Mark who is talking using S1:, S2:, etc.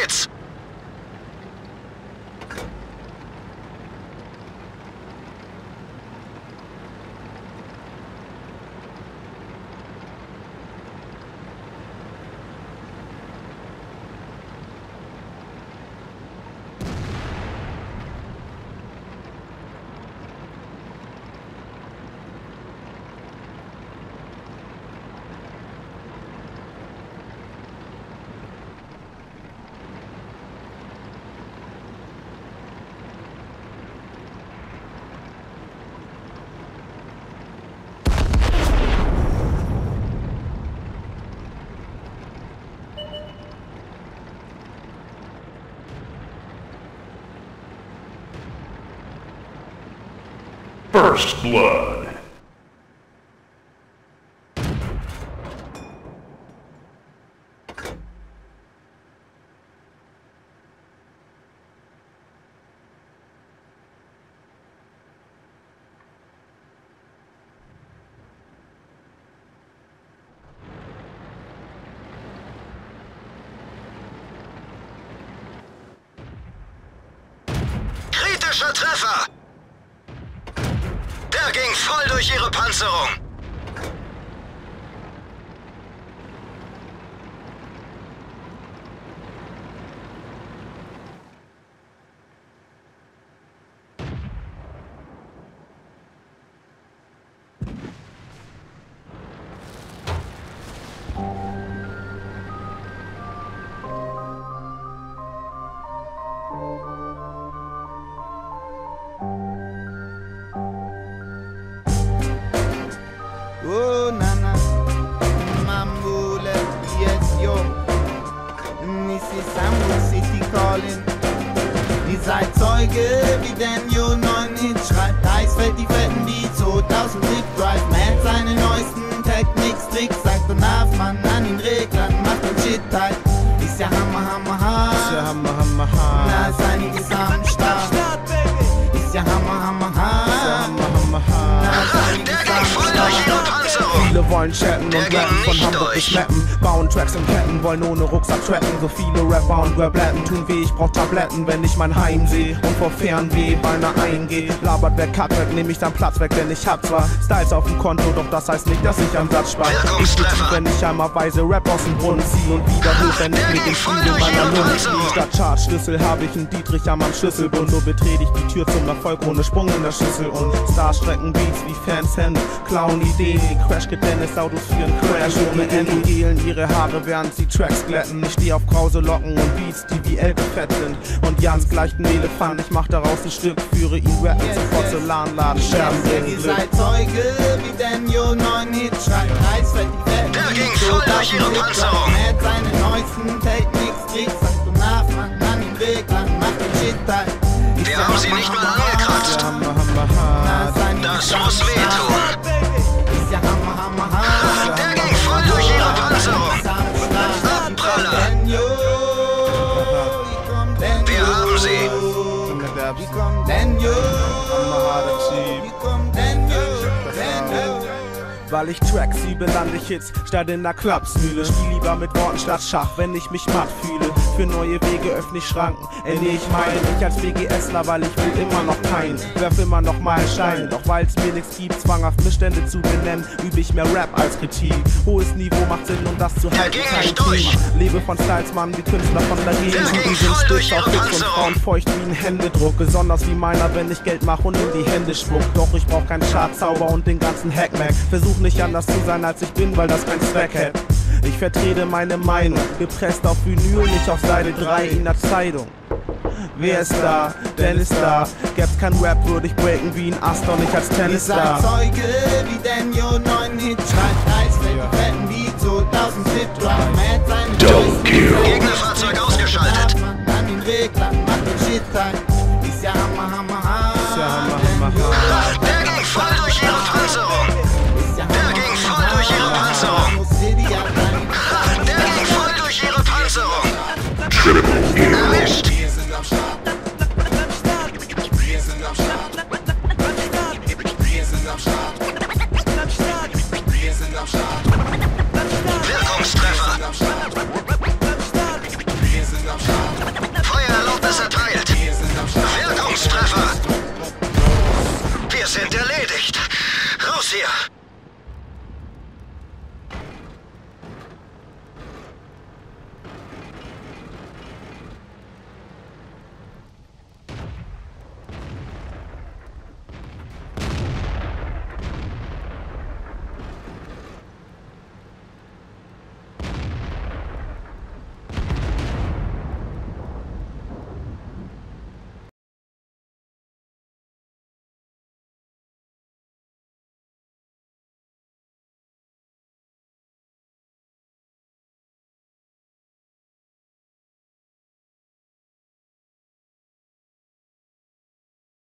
S1: minutes! First Blood.
S2: Treffer! Der ging voll durch ihre Panzerung.
S3: Oh, Nana, Mamule, yes, yo. Is Samuel City calling. Ihr seid Zeuge, wie Daniel 9 Hit schreibt. Eisfeld die fetten Beats, 2000 Trip Drive. Man seine neuesten Techniks, Tricks, sagt und darf man an den Reglern, macht den Shit halt. Ist ja Hammer, Hammer, Hammer. Ist ja Hammer, Hammer, Hammer. Na, ist einiges am Start.
S4: Wollen chatten und rappen von Hamburg bis Mappen. Bauen Tracks in Ketten, wollen ohne Rucksack tracken. So viele Rapper und Rapletten tun weh, ich brauch Tabletten, wenn ich mein Heim seh und vor Fernweh beinahe eingeh. Labert wer weg, nehm ich dann Platz weg, denn ich hab zwar Styles auf dem Konto, doch das heißt nicht, dass ich am Satz spar. Ich tief, wenn ich einmal weise Rap aus dem Brunnen zieh und wieder hoch, wenn ich mit dem Spiegel
S2: durch
S4: meiner Lunge
S2: Panzerung.
S4: Statt Chartschlüssel hab ich einen Dietrich am Schlüsselbund. Nur betrete ich die Tür zum Erfolg ohne Sprung in der Schüssel und Starstrecken Beats wie Fans Hände, klauen Ideen wie Crash Dennis Autos für einen Crash ohne Ende. Gelen ihre Haare, während sie Tracks glätten. Ich steh auf krause Locken und Beats, die wie Elbe fett sind. Und Jans gleicht ein Elefant, ich mach daraus ein Stück, führe ihn rappen zum Porzellanladen, Scherben
S3: Ihr
S4: bringen Glück.
S3: seid Zeuge, wie Daniel 9 Hit schreibt. Eisfeld die fetten
S2: Der ging voll durch
S3: 2000
S2: ihre Panzerung.
S3: Drive. Man seine neuesten Techniks, Tricks, sagt darf man an den Reglern, macht den Shit halt.
S2: Wir haben sie nicht mal angekratzt. Das muss wehtun.
S4: Weil ich Tracks liebe, lande ich Hits statt in der Klapsmühle. Spiel lieber mit Worten statt Schach, wenn ich mich matt fühle. Für neue Wege öffne ich Schranken, ernähre ich meine. Ich als BGSler, weil ich will immer noch keinen. Werf immer noch mal Steine, doch weil es mir nichts gibt, zwanghaft Missstände zu benennen, übe ich mehr Rap als Kritik. Hohes Niveau macht Sinn, um das zu halten, kein
S2: durch.
S4: Thema. Lebe von Styles, Mann, wie Künstler von der Gegend. Die sind
S2: durch
S4: auf Hits und. Frauen feucht wie ein Händedruck. Besonders wie meiner, wenn ich Geld mache und in die Hände spuck. Doch ich brauch keinen Chartzauber und den ganzen Hackmack. Versuch nicht anders zu sein, als ich bin, weil das keinen Zweck hat. Ich vertrete meine Meinung, gepresst auf Vinyl, nicht auf Seite 3 in der Zeitung. Wer ist da? Dennis da. Gäb's kein Rap, würde ich breaken wie ein Astor, nicht als
S3: seid
S4: Tennisstar.
S3: Zeuge, wie Daniel 9 Hit schreibt. Eisfeld die fetten Beats, 2000 Trip Drive. Man seine
S1: Double kill.
S2: Gegnerfahrzeug ausgeschaltet.
S3: An den Reglern, macht den Shit
S2: sind erledigt.